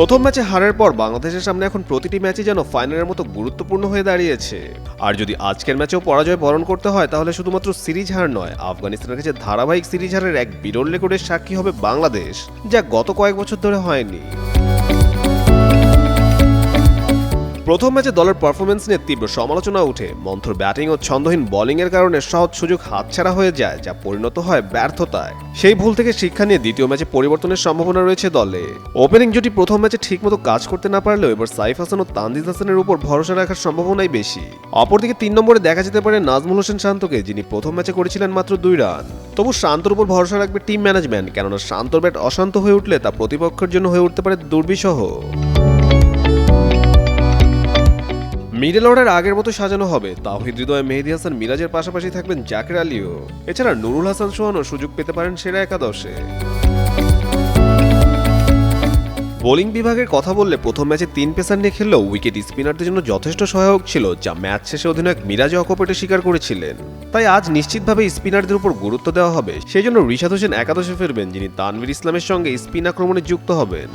প্রথম ম্যাচে হারের পর বাংলাদেশের সামনে এখন প্রতিটি ম্যাচই যেন ফাইনালের মতো গুরুত্বপূর্ণ হয়ে দাঁড়িয়েছে। আর যদি আজকের ম্যাচেও পরাজয় বরণ করতে হয়, তাহলে শুধুমাত্র সিরিজ হার নয়, আফগানিস্তানের কাছে ধারাবাহিক সিরিজ হারের এক বিরল রেকর্ডের সাক্ষী হবে বাংলাদেশ, যা গত কয়েক বছর ধরে হয়নি। প্রথম ম্যাচে দলের পারফরমেন্স নিয়ে তীব্র সমালোচনা উঠে। মন্থর ব্যাটিং ও ছন্দহীন বোলিংয়ের কারণে সহজ সুযোগ হাতছাড়া হয়ে যায়, যা পরিণত হয় ব্যর্থতায়। সেই ভুল থেকে শিক্ষা নিয়ে দ্বিতীয় ম্যাচে পরিবর্তনের সম্ভাবনা রয়েছে দলে। ওপেনিং জুটি প্রথম ম্যাচে ঠিকমতো কাজ করতে না পারলেও এবার সাইফ হাসান ও তানজিদ হাসানের উপর ভরসা রাখার সম্ভাবনাই বেশি। অপরদিকে তিন নম্বরে দেখা যেতে পারে নাজমুল হোসেন শান্তকে, যিনি প্রথম ম্যাচে করেছিলেন মাত্র দুই রান। তবু শান্তর উপর ভরসা রাখবে টিম ম্যানেজমেন্ট কেননা শান্তর ব্যাট অশান্ত হয়ে উঠলে তা প্রতিপক্ষের জন্য হয়ে উঠতে পারে দুর্বিষহ। মিডল অর্ডার আগের মতো সাজানো হবে। তাহিদ হৃদয় মেহেদি হাসান মিরাজের পাশাপাশি থাকবেন জাকির আলীও। এছাড়া নুরুল হাসান সোহানও সুযোগ পেতে পারেন সেরা একাদশে। বোলিং বিভাগের কথা বললে প্রথম ম্যাচে তিন পেসার নিয়ে খেললেও উইকেট স্পিনারদের জন্য যথেষ্ট সহায়ক ছিল, যা ম্যাচ শেষে অধিনায়ক মিরাজ অকপেটে স্বীকার করেছিলেন। তাই আজ নিশ্চিতভাবে স্পিনারদের উপর গুরুত্ব দেওয়া হবে। সেই জন্য রিশাদ হোসেন একাদশে ফিরবেন, যিনি তানভীর ইসলামের সঙ্গে স্পিন আক্রমণে যুক্ত হবেন।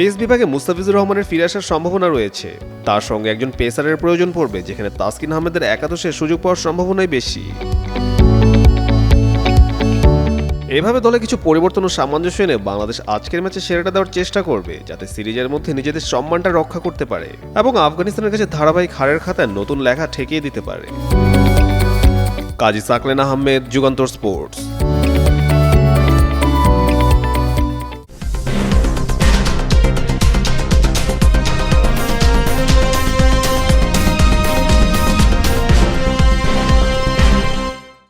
পেস বিভাগে মুস্তাফিজুর রহমানের ফিরে আসার সম্ভাবনা রয়েছে। তার সঙ্গে একজন পেসারের প্রয়োজন পড়বে, যেখানে তাসকিন আহমেদের একাদশে সুযোগ পাওয়ার সম্ভাবনাই বেশি। এভাবে দলে কিছু পরিবর্তন ও সামঞ্জস্য এনে বাংলাদেশ আজকের ম্যাচে সেরাটা দেওয়ার চেষ্টা করবে, যাতে সিরিজের মধ্যে নিজেদের সম্মানটা রক্ষা করতে পারে এবং আফগানিস্তানের কাছে ধারাবাহিক হারের খাতায় নতুন লেখা ঠেকিয়ে দিতে পারে। কাজী সাকলেন আহমেদ, যুগান্তর স্পোর্টস।